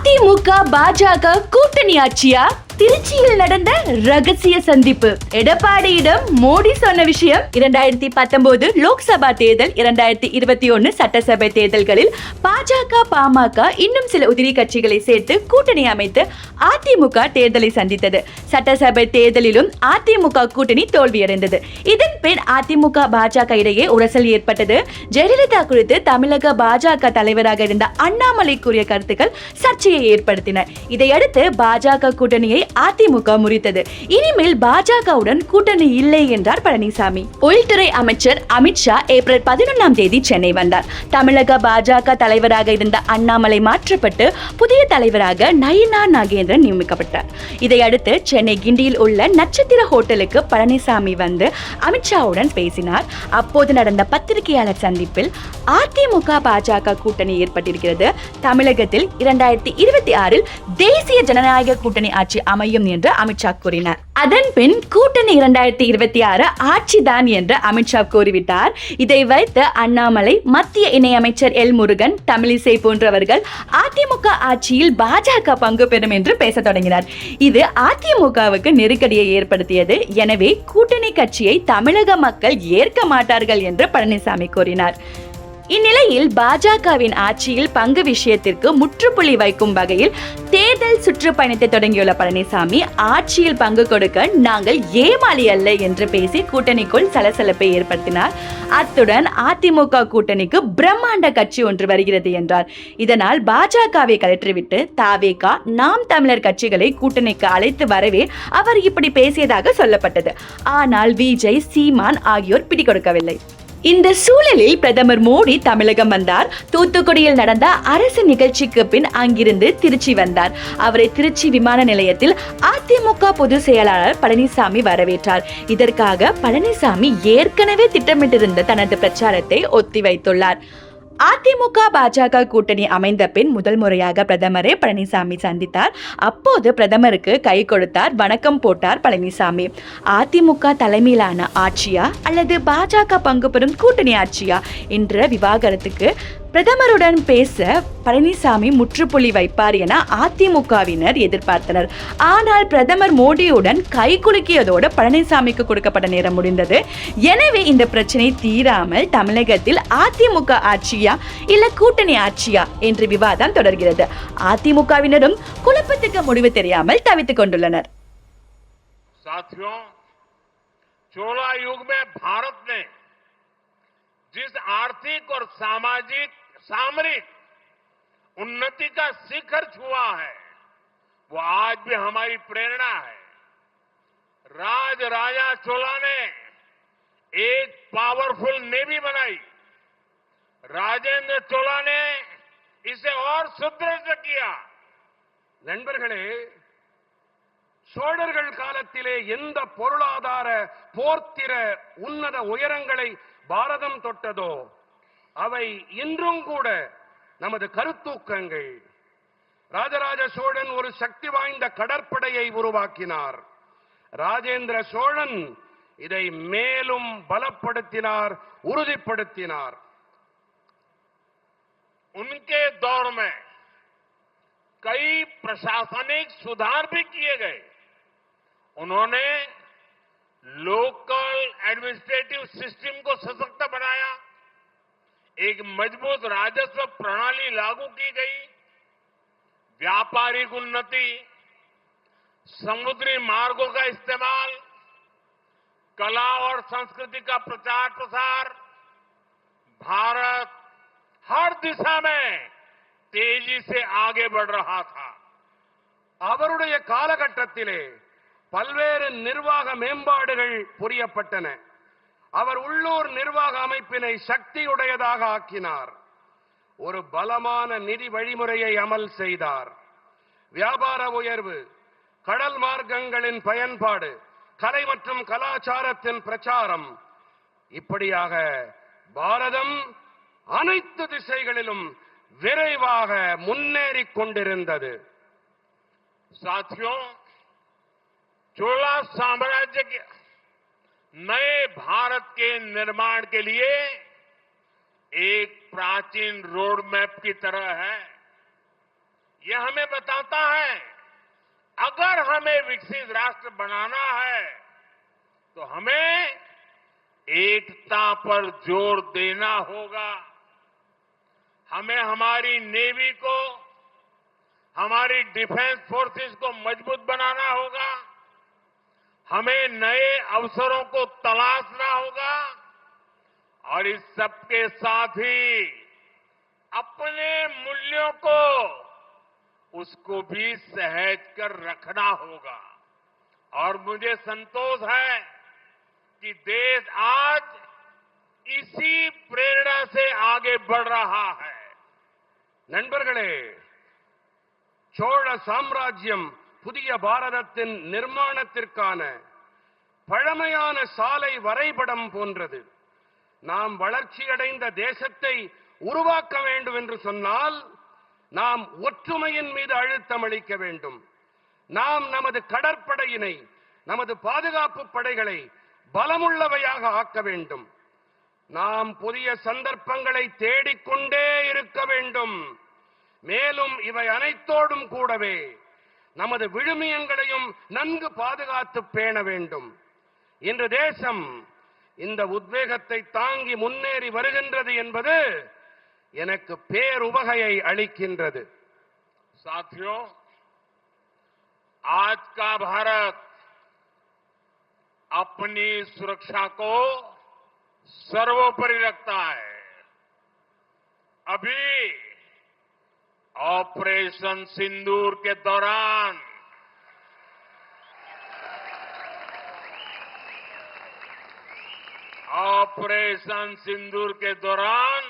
அதிமுக பாஜக கூட்டணி ஆட்சியா? திருச்சியில் நடந்த ரகசிய சந்திப்பு. எடப்பாடியிடம் மோடி சொன்ன விஷயம் இரண்டாயிரத்தி பத்தொன்பது லோக்சபா தேர்தல் இரண்டாயிரத்தி இருபத்தி ஒன்னு சட்டசபை தேர்தல்களில் பாஜக பாமக இன்னும் சில உதிரி கட்சிகளை சேர்த்து கூட்டணி அமைத்து அதிமுக தேர்தலை சந்தித்தது. சட்டசபை தேர்தலிலும் அதிமுக கூட்டணி தோல்வியடைந்தது. இதன் பின் அதிமுக பாஜக இடையே உரசல் ஏற்பட்டது. ஜெயலலிதா குறித்து தமிழக பாஜக தலைவராக இருந்த அண்ணாமலை கூறிய கருத்துக்கள் சர்ச்சையை ஏற்படுத்தின. இதையடுத்து பாஜக கூட்டணியை அதிமுக முறித்தது. இனிமேல் பாஜகவுடன் கூட்டணி இல்லை என்றார் பழனிசாமி. உள்துறை அமைச்சர் அமித்ஷா ஏப்ரல் பதினொன்றாம் தேதி சென்னை வந்தார். தமிழக பாஜக தலைவராக இருந்த அண்ணாமலை மாற்றப்பட்டு புதிய தலைவராக நயினா நாகேந்திரன் நியமிக்கப்பட்டார். இதையடுத்து சென்னை கிண்டியில் உள்ள நட்சத்திர ஹோட்டலுக்கு பழனிசாமி வந்து அமித்ஷாவுடன் பேசினார். அப்போது நடந்த பத்திரிகையாளர் சந்திப்பில் அதிமுக பாஜக கூட்டணி ஏற்பட்டிருக்கிறது. தமிழகத்தில் இரண்டாயிரத்தி இருபத்தி ஆறில் தேசிய ஜனநாயக கூட்டணி ஆட்சி அமை அமையும் என்று அமித்ஷா கூறினார். அதன் பின் கூட்டணி இரண்டாயிரத்தி இருபத்தி ஆறு ஆட்சிதான் என்று அமித்ஷா கூறிவிட்டார். இதை வைத்து அண்ணாமலை மத்திய இணையமைச்சர் எல் முருகன் தமிழிசை போன்றவர்கள் அதிமுக ஆட்சியில் பாஜக பங்கு பெறும் என்று பேச தொடங்கினார். இது அதிமுகவுக்கு நெருக்கடியை ஏற்படுத்தியது. எனவே கூட்டணி கட்சியை தமிழக மக்கள் ஏற்க மாட்டார்கள் என்று பழனிசாமி கூறினார். இந்நிலையில் பாஜகவின் ஆட்சியில் பங்கு விஷயத்திற்கு முற்றுப்புள்ளி வைக்கும் வகையில் தேர்தல் சுற்றுப்பயணத்தை தொடங்கியுள்ள பழனிசாமி ஆட்சியில் பங்கு கொடுக்க நாங்கள் ஏமாளி அல்ல என்று பேசி கூட்டணிக்குள் சலசலப்பை ஏற்படுத்தினார். அத்துடன் அதிமுக கூட்டணிக்கு பிரம்மாண்ட கட்சி ஒன்று வருகிறது என்றார். இதனால் பாஜகவை கலற்றிவிட்டு தாவேகா நாம் தமிழர் கட்சிகளை கூட்டணிக்கு அழைத்து வரவே அவர் இப்படி பேசியதாக சொல்லப்பட்டது. ஆனால் விஜய் சீமான் ஆகியோர் பிடி கொடுக்கவில்லை இந்த சூழலில் பிரதமர் மோடி தமிழகம் வந்தார். தூத்துக்குடியில் நடந்த அரசு நிகழ்ச்சிக்கு பின் அங்கிருந்து திருச்சி வந்தார். அவரை திருச்சி விமான நிலையத்தில் அதிமுக பொதுச் செயலாளர் பழனிசாமி வரவேற்றார். இதற்காக பழனிசாமி ஏற்கனவே திட்டமிட்டிருந்த தனது பிரச்சாரத்தை ஒத்திவைத்துள்ளார். அதிமுக பாஜக கூட்டணி அமைந்த பின் முதல் முறையாக பிரதமரை பழனிசாமி சந்தித்தார். அப்போது பிரதமருக்கு கை கொடுத்தார் வணக்கம் போட்டார் பழனிசாமி. அதிமுக தலைமையிலான ஆட்சியா அல்லது பாஜக பங்கு பெறும் கூட்டணி ஆட்சியா என்ற விவாகரத்துக்கு பிரதமருடன் பேச பழனிசாமி முற்றுப்புள்ளி வைப்பார் என அதிமுகவினர் எதிர்பார்த்தனர். ஆனால் பிரதமர் மோடியுடன் கை குலுக்கியதோடு பழனிசாமிக்கு கொடுக்கப்பட்ட நேரம் முடிந்தது. எனவே இந்த பிரச்சனை தீராமல் தமிழகத்தில் அதிமுக ஆட்சியா இல்ல கூட்டணி ஆட்சியா என்று விவாதம் தொடர்கிறது அதிமுகவினரும் குழப்பத்துக்கு முடிவு தெரியாமல் தவித்துக் கொண்டுள்ளனர் साथियों चोला युग में भारत ने जिस आर्थिक और सामाजिक सामरिक उन्नति का शिखर छुआ है वो आज भी हमारी प्रेरणा है राज राजा चोला ने एक पावरफुल नेवी बनाई ராஜேந்திர சோழானே இசை ஓர் சுத்திரத்த நண்பர்களே சோழர்கள் காலத்திலே எந்த பொருளாதார போர்த்திர உன்னத உயரங்களை பாரதம் தொட்டதோ அவை இன்றும் கூட நமது கருத்தூக்கங்கள். ராஜராஜ சோழன் ஒரு சக்தி வாய்ந்த கடற்படையை உருவாக்கினார். ராஜேந்திர சோழன் இதை மேலும் பலப்படுத்தினார் உறுதிப்படுத்தினார். उनके दौर में कई प्रशासनिक सुधार भी किए गए। उन्होंने लोकल एडमिनिस्ट्रेटिव सिस्टम को सशक्त बनाया, एक मज़बूत राजस्व प्रणाली लागू की गई, व्यापारिक उन्नति, समुद्री मार्गों का इस्तेमाल, कला और संस्कृति का प्रचार प्रसार भारत हर दिशा में तेजी से आगे बढ़ रहा था அவருடைய காலகட்டத்திலே பல்வேறு நிர்வாக மேம்பாடுகள் புரியப்பட்டன அவர் உள்ளூர் நிர்வாக அமைப்பினை சக்தியுடையதாக ஆக்கினார் ஒரு பலமான நிதி வழிமுறையை அமல் செய்தார் வியாபார உயர்வு கடல் மார்க்கங்களின் பயன்பாடு கலை மற்றும் கலாச்சாரத்தின் பிரச்சாரம் இப்படியாக பாரதம் அனைத்து திசைகளிலும் விரைவாக முன்னேறிக் கொண்டிருந்தது साथियों चोला साम्राज्य के नए भारत के निर्माण के लिए एक प्राचीन रोड मैप की तरह है ये हमें बताता है अगर हमें विकसित राष्ट्र बनाना है तो हमें एकता पर जोर देना होगा हमें हमारी नेवी को, हमारी डिफेंस फोर्सेस को मज़बूत बनाना होगा। हमें नए अवसरों को तलाशना होगा। और इस सबके साथ ही अपने मूल्यों को, उसको भी सहज कर रखना होगा। और मुझे संतोष है कि देश आज इसी प्रेरणा से आगे बढ़ रहा है। நண்பர்களே சோழ சாம்ராஜ்யம் புதிய பாரதத்தின் நிர்மாணத்திற்கான பழமையான சாலை வரைபடம் போன்றது. நாம் வளர்ச்சியடைந்த தேசத்தை உருவாக்க வேண்டும் என்று சொன்னால் நாம் ஒற்றுமையின் மீது அழுத்தம் அளிக்க வேண்டும். நாம் நமது கடற்படையினை நமது பாதுகாப்பு படைகளை பலமுள்ளவையாக ஆக்க வேண்டும். நாம் புதிய சந்தர்ப்பங்களை தேடிக்கொண்டே இருக்க வேண்டும் மேலும் இவை அனைத்தோடும் கூடவே நமது விழுமியங்களையும் நன்கு பாதுகாத்து பேண வேண்டும் இன்று தேசம் இந்த உத்வேகத்தை தாங்கி முன்னேறி வருகின்றது என்பது எனக்கு பேருவகையை அளிக்கின்றது साथियों आज का भारत अपनी सुरक्षा को सर्वोपरि रखता है। अभी ऑपरेशन सिंदूर के दौरान ऑपरेशन सिंदूर के दौरान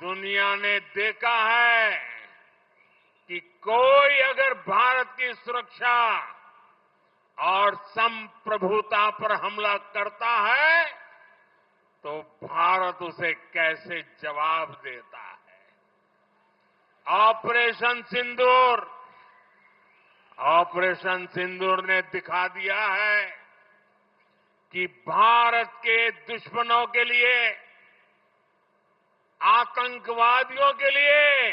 दुनिया ने देखा है कि कोई अगर भारत की सुरक्षा और संप्रभुता पर हमला करता है तो भारत उसे कैसे जवाब देता है? ऑपरेशन सिंदूर। ऑपरेशन सिंदूर ने दिखा दिया है कि भारत के दुश्मनों के लिए, आतंकवादियों के लिए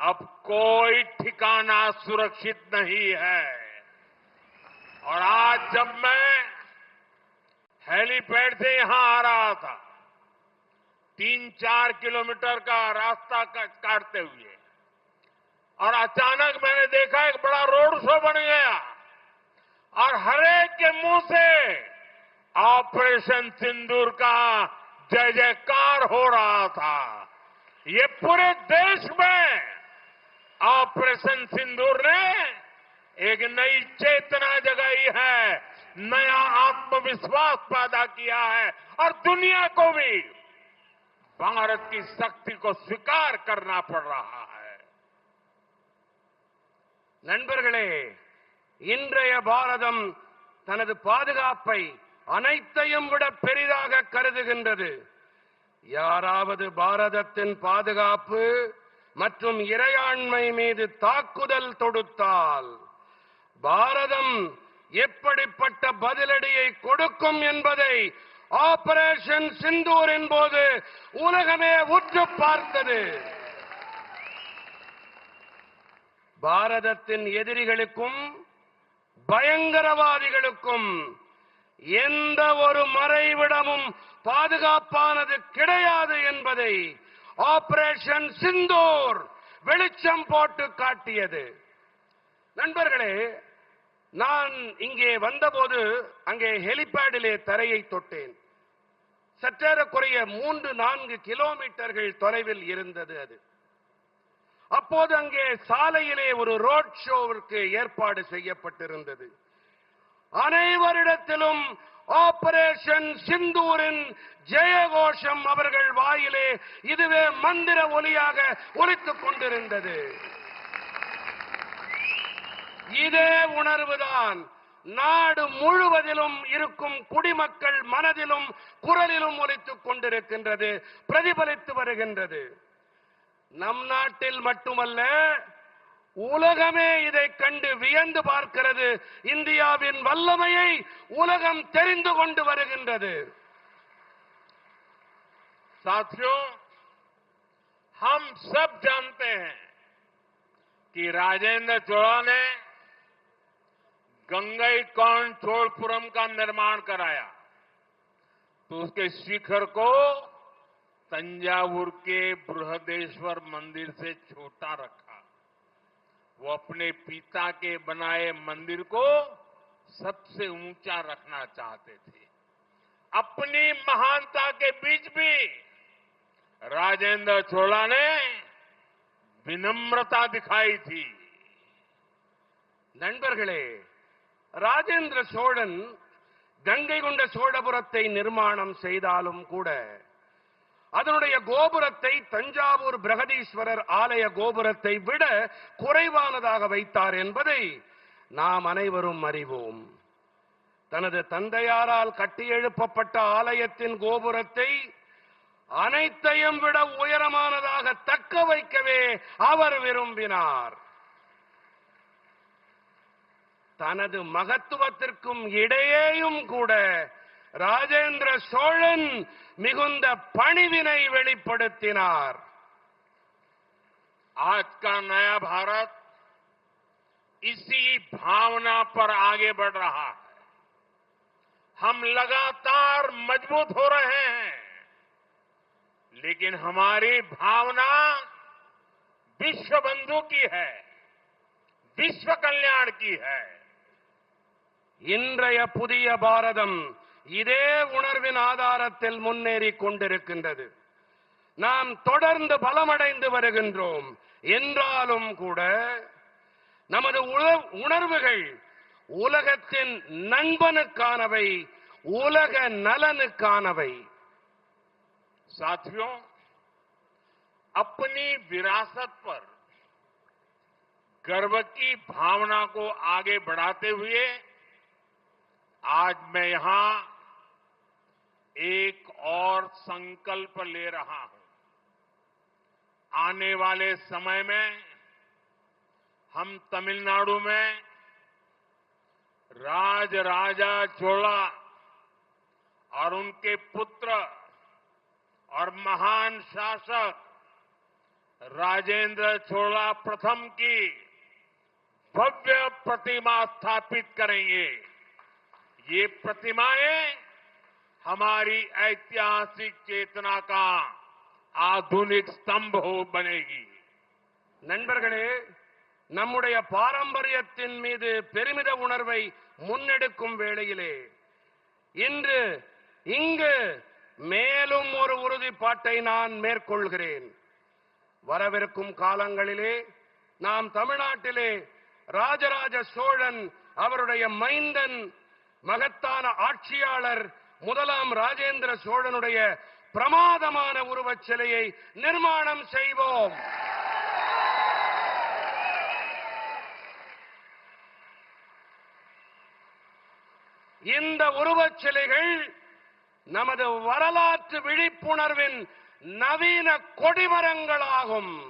अब कोई ठिकाना सुरक्षित नहीं है। और आज जब मैं हेलीपैड से यहाँ आ रहा था। तीन चार किलोमीटर का रास्ता काटते हुए। और अचानक मैंने देखा एक बड़ा रोड शो बन गया। और हरेक के मुँह से ऑपरेशन सिंदूर का जय जयकार हो रहा था। ये पूरे देश में ऑपरेशन सिंदूर ने एक नई चेतना जगाई है। नया आत्मविश्वास पैदा किया है और दुनिया को भी भारत की शक्ति को स्वीकार करना पड़ रहा है நண்பர்களே இன்றைய பாரதம் தனது பாதுகாப்பை அனைத்தையும் விட பெரிதாக கருதுகின்றது யாராவது பாரதத்தின் பாதுகாப்பு மற்றும் இறையாண்மை மீது தாக்குதல் தொடுத்தால் பாரதம் எப்படிப்பட்ட பதிலடியை கொடுக்கும் என்பதை ஆபரேஷன் சிந்தூரின் போது உலகமே உற்று பார்த்தது. பாரதத்தின் எதிரிகளுக்கும் பயங்கரவாதிகளுக்கும் எந்த ஒரு மறைவிடமும் பாதுகாப்பானது கிடையாது என்பதை ஆபரேஷன் சிந்தூர் வெளிச்சம் போட்டு காட்டியது. நண்பர்களே நான் இங்கே வந்தபோது அங்கே ஹெலிபேடிலே தரையை தொட்டேன். சற்றேறக்குறைய மூன்று நான்கு கிலோமீட்டர்கள் தொலைவில் இருந்தது அது. அப்போது அங்கே சாலையிலே ஒரு ரோட் ஷோவிற்கு ஏற்பாடு செய்யப்பட்டிருந்தது. அனைவரிடத்திலும் ஆபரேஷன் சிந்தூரின் ஜெயகோஷம் அவர்கள் வாயிலே இதுவே மந்திர ஒலியாக ஒலித்துக் கொண்டிருந்தது. இதே உணர்வுதான் நாடு முழுவதிலும் இருக்கும் குடிமக்கள் மனதிலும் குரலிலும் ஒலித்துக் கொண்டிருக்கின்றது பிரதிபலித்து வருகின்றது நம் நாட்டில் மட்டுமல்ல உலகமே இதை கண்டு வியந்து பார்க்கிறது இந்தியாவின் வல்லமையை உலகம் தெரிந்து கொண்டு வருகின்றது साथियों हम सब जानते हैं कि राजेंद्र चोला ने गंगईकॉन छोड़पुरम का निर्माण कराया? तो उसके शिखर को तंजावुर के बृहदेश्वर मंदिर से छोटा रखा। वो अपने पिता के बनाए मंदिर को सबसे ऊँचा रखना चाहते थे। अपनी महानता के बीच भी राजेंद्र चोला ने विनम्रता दिखाई थी। नंबरगळे ராஜேந்திர சோழன் கங்கை கொண்ட சோழபுரத்தை நிர்மாணம் செய்தாலும் கூட அதனுடைய கோபுரத்தை தஞ்சாவூர் பிரகதீஸ்வரர் ஆலய கோபுரத்தை விட குறைவானதாக வைத்தார் என்பதை நாம் அனைவரும் அறிவோம். தனது தந்தையாரால் கட்டியெழுப்பப்பட்ட ஆலயத்தின் கோபுரத்தை அனைத்தையும் விட உயரமானதாக தக்க வைக்கவே அவர் விரும்பினார். தனது மகத்துவத்திற்கும் இடையேயும் கூட ராஜேந்திர சோழன் மிகுந்த பணிவினை வெளிப்படுத்தினார் आज का नया भारत इसी भावना पर आगे बढ़ रहा है हम लगातार मजबूत हो रहे हैं लेकिन हमारी भावना विश्व बंधु की है विश्व कल्याण की है இன்றைய புதிய பாரதம் இதே உணர்வின் ஆதாரத்தில் முன்னேறி கொண்டிருக்கின்றது நாம் தொடர்ந்து பலமடைந்து வருகின்றோம் என்றாலும் கூட நமது உண- உணர்வுகள் உலகத்தின் நண்பனுக்கானவை உலக நலனுக்கானவை साथियों अपनी विरासत पर गर्व की भावना को आगे बढ़ाते हुए आज मैं यहाँ एक और संकल्प ले रहा हूँ। आने वाले समय में हम तमिलनाडु में राज राजा चोला और उनके पुत्र और महान शासक राजेंद्र चोला प्रथम की भव्य प्रतिमा स्थापित करेंगे। ये प्रतिमाएं हमारी ऐतिहासिक चेतना का आधुनिक स्तंभ हो बनेगी நண்பர்களே நம்முடைய பாரம்பரியத்தின் மீது பெருமித உணர்வை முன்னெடுக்கும் வேளையிலே இன்று இங்கு மேலும் ஒரு உறுதிப்பாட்டை நான் மேற்கொள்கிறேன் வரவிருக்கும் காலங்களிலே நாம் தமிழ்நாட்டிலே ராஜராஜ சோழன் அவருடைய மைந்தன் மகத்தான ஆட்சியாளர் முதலாம் ராஜேந்திர சோழனுடைய பிரமாதமான உருவச் சிலையை நிர்மாணம் செய்வோம். இந்த உருவச் சிலைகள் நமது வரலாற்று விழிப்புணர்வின் நவீன கொடிமரங்களாகும்.